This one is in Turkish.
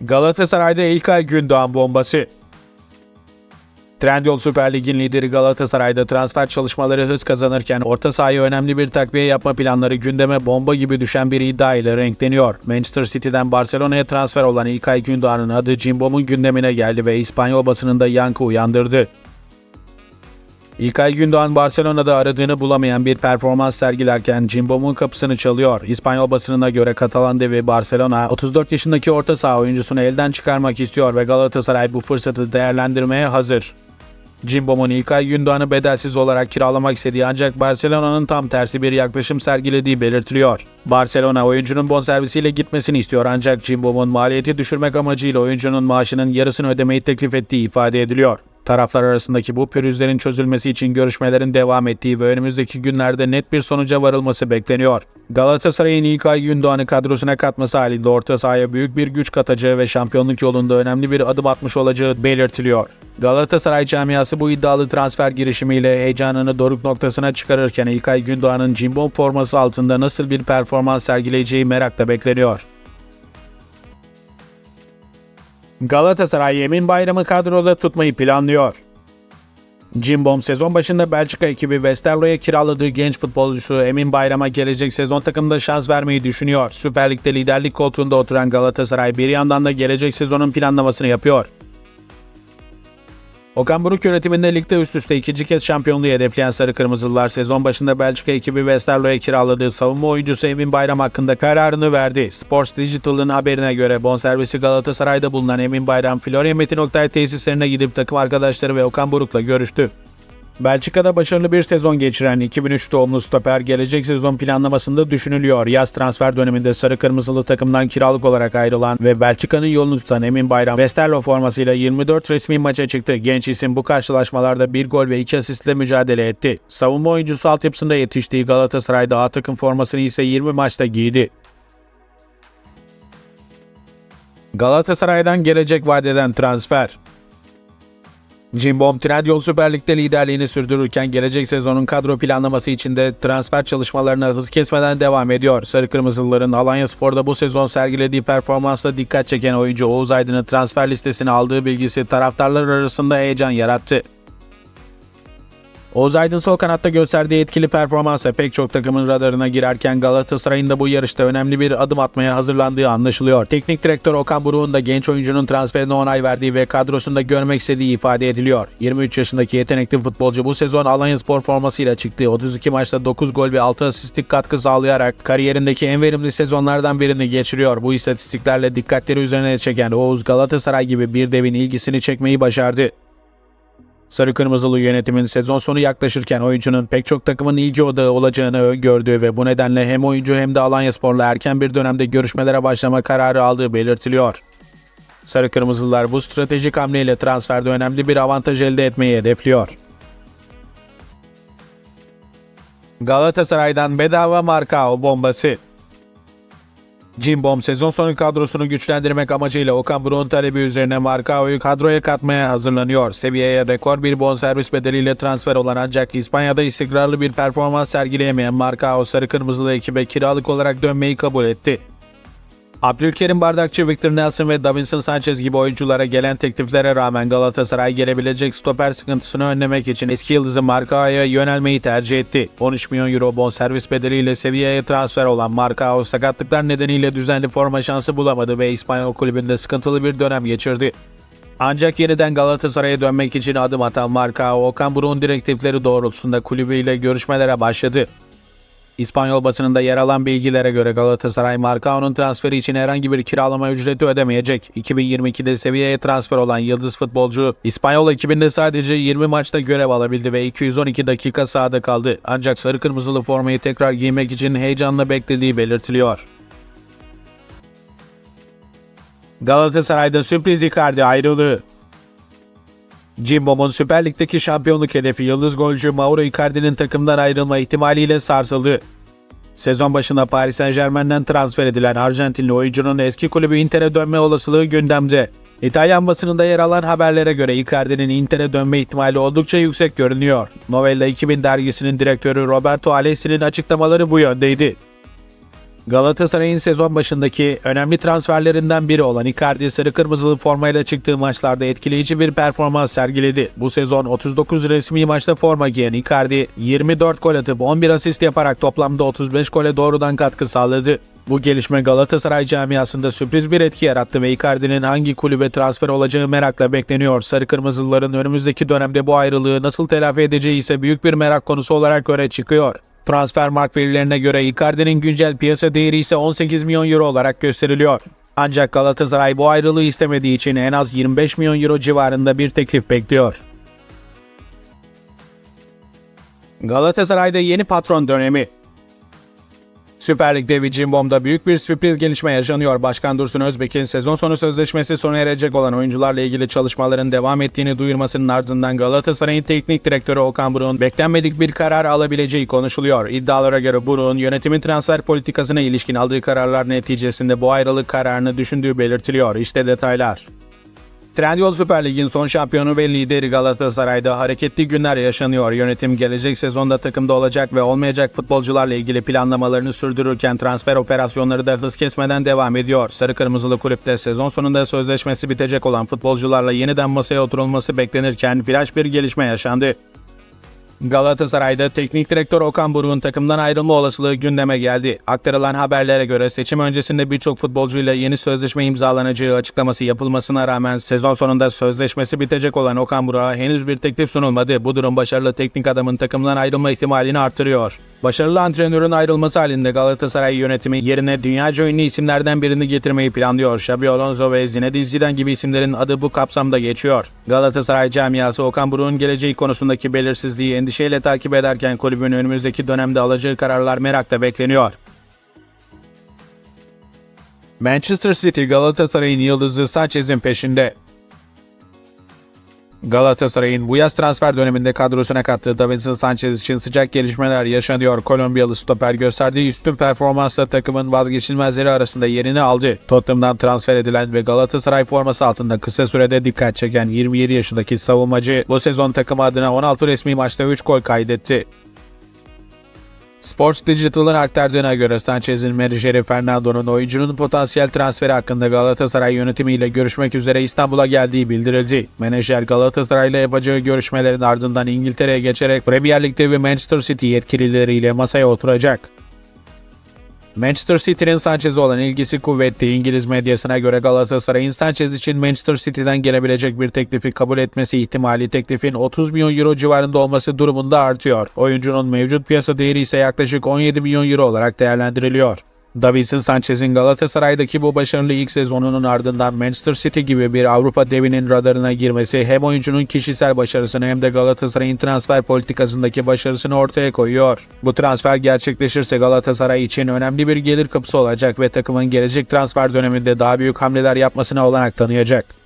Galatasaray'da İlkay Gündoğan bombası. Trendyol Süper Lig'in lideri Galatasaray'da transfer çalışmaları hız kazanırken orta sahaya önemli bir takviye yapma planları gündeme bomba gibi düşen bir iddia ile renkleniyor. Manchester City'den Barcelona'ya transfer olan İlkay Gündoğan'ın adı Cimbom'un gündemine geldi ve İspanyol basınında yankı uyandırdı. İlkay Gündoğan Barcelona'da aradığını bulamayan bir performans sergilerken Cimbom'un kapısını çalıyor. İspanyol basınına göre Katalan devi Barcelona 34 yaşındaki orta saha oyuncusunu elden çıkarmak istiyor ve Galatasaray bu fırsatı değerlendirmeye hazır. Cimbom'un İlkay Gündoğan'ı bedelsiz olarak kiralamak istediği ancak Barcelona'nın tam tersi bir yaklaşım sergilediği belirtiliyor. Barcelona oyuncunun bonservisiyle gitmesini istiyor ancak Cimbom'un maliyeti düşürmek amacıyla oyuncunun maaşının yarısını ödemeyi teklif ettiği ifade ediliyor. Taraflar arasındaki bu pürüzlerin çözülmesi için görüşmelerin devam ettiği ve önümüzdeki günlerde net bir sonuca varılması bekleniyor. Galatasaray'ın İlkay Gündoğan'ı kadrosuna katması halinde orta sahaya büyük bir güç katacağı ve şampiyonluk yolunda önemli bir adım atmış olacağı belirtiliyor. Galatasaray camiası bu iddialı transfer girişimiyle heyecanını doruk noktasına çıkarırken İlkay Gündoğan'ın cimbom forması altında nasıl bir performans sergileyeceği merakla bekleniyor. Galatasaray Emin Bayram'ı kadroda tutmayı planlıyor. Cimbom sezon başında Belçika ekibi Westerlo'ya kiraladığı genç futbolcusu Emin Bayram'a gelecek sezon takımda şans vermeyi düşünüyor. Süper Lig'de liderlik koltuğunda oturan Galatasaray bir yandan da gelecek sezonun planlamasını yapıyor. Okan Buruk yönetiminde ligde üst üste ikinci kez şampiyonluğu hedefleyen Sarı Kırmızılılar sezon başında Belçika ekibi Westerlo'ya kiraladığı savunma oyuncusu Emin Bayram hakkında kararını verdi. Sports Digital'ın haberine göre bonservisi Galatasaray'da bulunan Emin Bayram, Florya Metin Oktay tesislerine gidip takım arkadaşları ve Okan Buruk'la görüştü. Belçika'da başarılı bir sezon geçiren 2003 doğumlu stoper gelecek sezon planlamasında düşünülüyor. Yaz transfer döneminde sarı kırmızılı takımdan kiralık olarak ayrılan ve Belçika'nın yolunu tutan Emin Bayram Westerlo formasıyla 24 resmi maça çıktı. Genç isim bu karşılaşmalarda bir gol ve iki asistle mücadele etti. Savunma oyuncusu altyapısında yetiştiği Galatasaray'da A takım formasını ise 20 maçta giydi. Galatasaray'dan gelecek vadeden transfer. Cimbom Trendyol Süper Lig'de liderliğini sürdürürken gelecek sezonun kadro planlaması için de transfer çalışmalarına hız kesmeden devam ediyor. Sarı Kırmızılıların Alanya Spor'da bu sezon sergilediği performansla dikkat çeken oyuncu Oğuz Aydın'ın transfer listesine aldığı bilgisi taraftarlar arasında heyecan yarattı. Oğuz Aydın sol kanatta gösterdiği etkili performansla pek çok takımın radarına girerken Galatasaray'ın da bu yarışta önemli bir adım atmaya hazırlandığı anlaşılıyor. Teknik direktör Okan Buruk'un da genç oyuncunun transferine onay verdiği ve kadrosunda görmek istediği ifade ediliyor. 23 yaşındaki yetenekli futbolcu bu sezon Alanya Spor formasıyla çıktı. 32 maçta 9 gol ve 6 asistlik katkı sağlayarak kariyerindeki en verimli sezonlardan birini geçiriyor. Bu istatistiklerle dikkatleri üzerine çeken Oğuz Galatasaray gibi bir devin ilgisini çekmeyi başardı. Sarı Kırmızılı yönetimin sezon sonu yaklaşırken oyuncunun pek çok takımın ilgi odağı olacağını öngördüğü ve bu nedenle hem oyuncu hem de Alanyaspor'la erken bir dönemde görüşmelere başlama kararı aldığı belirtiliyor. Sarı Kırmızılılar bu stratejik hamleyle transferde önemli bir avantaj elde etmeyi hedefliyor. Galatasaray'dan bedava Markao bombası. Cimbom sezon sonu kadrosunu güçlendirmek amacıyla Okan Buruk'un talebi üzerine Marcao'yu kadroya katmaya hazırlanıyor. Seviyeye rekor bir bonservis bedeliyle transfer olan ancak İspanya'da istikrarlı bir performans sergileyemeyen Marcao sarı kırmızılı ekibe kiralık olarak dönmeyi kabul etti. Abdülkerim Bardakçı, Victor Nelson ve Davinson Sanchez gibi oyunculara gelen tekliflere rağmen Galatasaray gelebilecek stoper sıkıntısını önlemek için eski yıldızı Marcao'ya yönelmeyi tercih etti. 13 milyon euro bonservis bedeliyle seviyeye transfer olan Marcao sakatlıklar nedeniyle düzenli forma şansı bulamadı ve İspanyol kulübünde sıkıntılı bir dönem geçirdi. Ancak yeniden Galatasaray'a dönmek için adım atan Marcao, Okan Buruk'un direktifleri doğrultusunda kulübüyle görüşmelere başladı. İspanyol basınında yer alan bilgilere göre Galatasaray Marcao'nun transferi için herhangi bir kiralama ücreti ödemeyecek. 2022'de seviyeye transfer olan yıldız futbolcu İspanyol ekibinde sadece 20 maçta görev alabildi ve 212 dakika sahada kaldı. Ancak sarı kırmızılı formayı tekrar giymek için heyecanla beklediği belirtiliyor. Galatasaray'da sürpriz Icardi ayrılığı. Cimbom'un Süper Lig'deki şampiyonluk hedefi yıldız golcü Mauro Icardi'nin takımdan ayrılma ihtimaliyle sarsıldı. Sezon başında Paris Saint Germain'den transfer edilen Arjantinli oyuncunun eski kulübü Inter'e dönme olasılığı gündemde. İtalyan basınında yer alan haberlere göre Icardi'nin Inter'e dönme ihtimali oldukça yüksek görünüyor. Novella 2000 dergisinin direktörü Roberto Alessi'nin açıklamaları bu yöndeydi. Galatasaray'ın sezon başındaki önemli transferlerinden biri olan Icardi sarı kırmızılı formayla çıktığı maçlarda etkileyici bir performans sergiledi. Bu sezon 39 resmi maçta forma giyen Icardi 24 gol atıp 11 asist yaparak toplamda 35 gole doğrudan katkı sağladı. Bu gelişme Galatasaray camiasında sürpriz bir etki yarattı ve Icardi'nin hangi kulübe transfer olacağı merakla bekleniyor. Sarı Kırmızılıların önümüzdeki dönemde bu ayrılığı nasıl telafi edeceği ise büyük bir merak konusu olarak öne çıkıyor. Transfermarkt verilerine göre Icardi'nin güncel piyasa değeri ise 18 milyon euro olarak gösteriliyor. Ancak Galatasaray bu ayrılığı istemediği için en az 25 milyon euro civarında bir teklif bekliyor. Galatasaray'da yeni patron dönemi Süper Lig'de ve Cimbom'da büyük bir sürpriz gelişme yaşanıyor. Başkan Dursun Özbek'in sezon sonu sözleşmesi sona erecek olan oyuncularla ilgili çalışmaların devam ettiğini duyurmasının ardından Galatasaray'ın teknik direktörü Okan Buruk'un beklenmedik bir karar alabileceği konuşuluyor. İddialara göre Buruk'un yönetimin transfer politikasına ilişkin aldığı kararlar neticesinde bu ayrılık kararını düşündüğü belirtiliyor. İşte detaylar. Trendyol Süper Lig'in son şampiyonu ve lideri Galatasaray'da hareketli günler yaşanıyor. Yönetim gelecek sezonda takımda olacak ve olmayacak futbolcularla ilgili planlamalarını sürdürürken transfer operasyonları da hız kesmeden devam ediyor. Sarı Kırmızılı kulüpte sezon sonunda sözleşmesi bitecek olan futbolcularla yeniden masaya oturulması beklenirken flash bir gelişme yaşandı. Galatasaray'da teknik direktör Okan Buruk'un takımdan ayrılma olasılığı gündeme geldi. Aktarılan haberlere göre seçim öncesinde birçok futbolcuyla yeni sözleşme imzalanacağı açıklaması yapılmasına rağmen sezon sonunda sözleşmesi bitecek olan Okan Buruk'a henüz bir teklif sunulmadı. Bu durum başarılı teknik adamın takımdan ayrılma ihtimalini artırıyor. Başarılı antrenörün ayrılması halinde Galatasaray yönetimi yerine dünyaca ünlü isimlerden birini getirmeyi planlıyor. Xabi Alonso ve Zinedine Zidane gibi isimlerin adı bu kapsamda geçiyor. Galatasaray camiası Okan Buruk'un geleceği konusundaki belirsizliği endişeyle takip ederken kulübün önümüzdeki dönemde alacağı kararlar merakla bekleniyor. Manchester City Galatasaray'ın yıldızı Sanchez'in peşinde. Galatasaray'ın bu yaz transfer döneminde kadrosuna kattığı Davinson Sanchez için sıcak gelişmeler yaşanıyor. Kolombiyalı stoper gösterdiği üstün performansla takımın vazgeçilmezleri arasında yerini aldı. Tottenham'dan transfer edilen ve Galatasaray forması altında kısa sürede dikkat çeken 27 yaşındaki savunmacı bu sezon takım adına 16 resmi maçta 3 gol kaydetti. Sports Digital'ın aktardığına göre Sanchez'in menajeri Fernando'nun oyuncunun potansiyel transferi hakkında Galatasaray yönetimiyle görüşmek üzere İstanbul'a geldiği bildirildi. Menajer Galatasaray'la yapacağı görüşmelerin ardından İngiltere'ye geçerek Premier Lig'de ve Manchester City yetkilileriyle masaya oturacak. Manchester City'nin Sanchez'e olan ilgisi kuvvetli. İngiliz medyasına göre Galatasaray'ın Sanchez için Manchester City'den gelebilecek bir teklifi kabul etmesi ihtimali teklifin 30 milyon euro civarında olması durumunda artıyor. Oyuncunun mevcut piyasa değeri ise yaklaşık 17 milyon euro olarak değerlendiriliyor. Davinson Sanchez'in Galatasaray'daki bu başarılı ilk sezonunun ardından Manchester City gibi bir Avrupa devinin radarına girmesi hem oyuncunun kişisel başarısını hem de Galatasaray'ın transfer politikasındaki başarısını ortaya koyuyor. Bu transfer gerçekleşirse Galatasaray için önemli bir gelir kapısı olacak ve takımın gelecek transfer döneminde daha büyük hamleler yapmasına olanak tanıyacak.